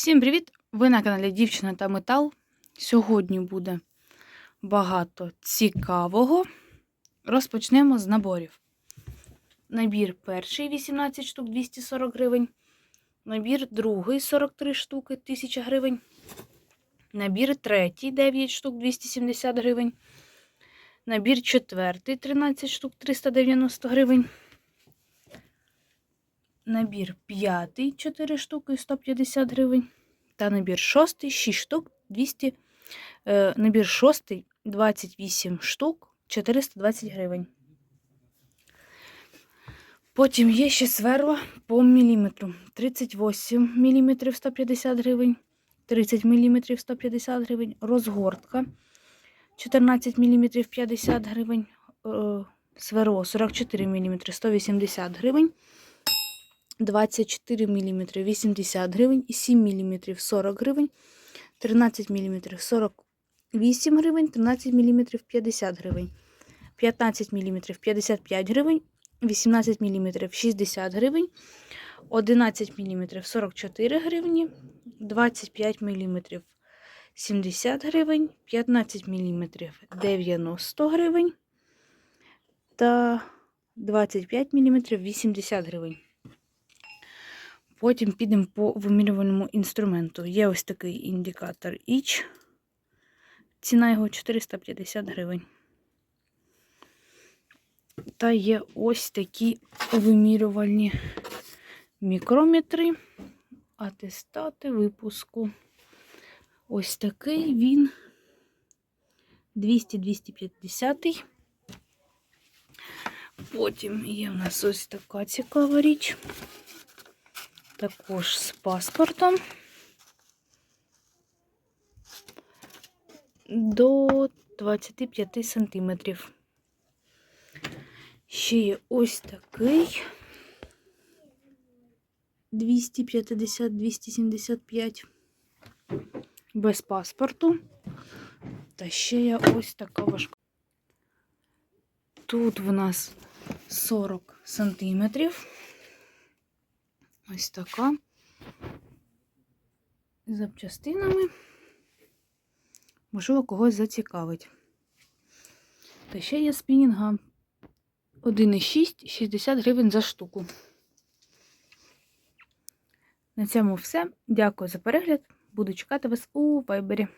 Всім привіт! Ви на каналі Дівчина та Метал. Сьогодні буде багато цікавого. Розпочнемо з наборів. Набір перший 18 штук 240 гривень. Набір другий 43 штуки 1000 гривень. Набір третій 9 штук 270 гривень. Набір четвертий 13 штук 390 гривень. Набір п'ятий 4 штуки 150 гривень. Та набір шостий 6 штук 200. Е, набір шостий 28 штук 420 гривень. Потім є ще сверла по міліметру. 38 мм 150 гривень, 30 мм 150 гривень, розгортка 14 мм 50 гривень, е, сверло 44 мм 180 гривень. 24 мм 80 гривень 7 мм 40 гривень, 13 мм 48 гривень, 13 мм 50 гривень, 15 мм 55 гривень, 18 мм 60 гривень, 11 мм 44 гривні, 25 мм 70 гривень, 15 мм 90 гривень та 25 мм 80 гривень. Потім підемо по вимірювальному інструменту. Є ось такий індикатор Іч. Ціна його 450 гривень. Та є ось такі вимірювальні мікрометри, атестати випуску. Ось такий він 200-250. Потім є в нас ось така цікава річ також з паспортом до 25 сантиметрів. Ще є ось такий 250-275 без паспорту. Та ще є ось така важка. Тут в нас 40 сантиметрів. Ось така. З запчастинами. Можливо, когось зацікавить. Та ще є спінінга 1,6 60 гривень за штуку. На цьому все. Дякую за перегляд. Буду чекати вас у вайбері.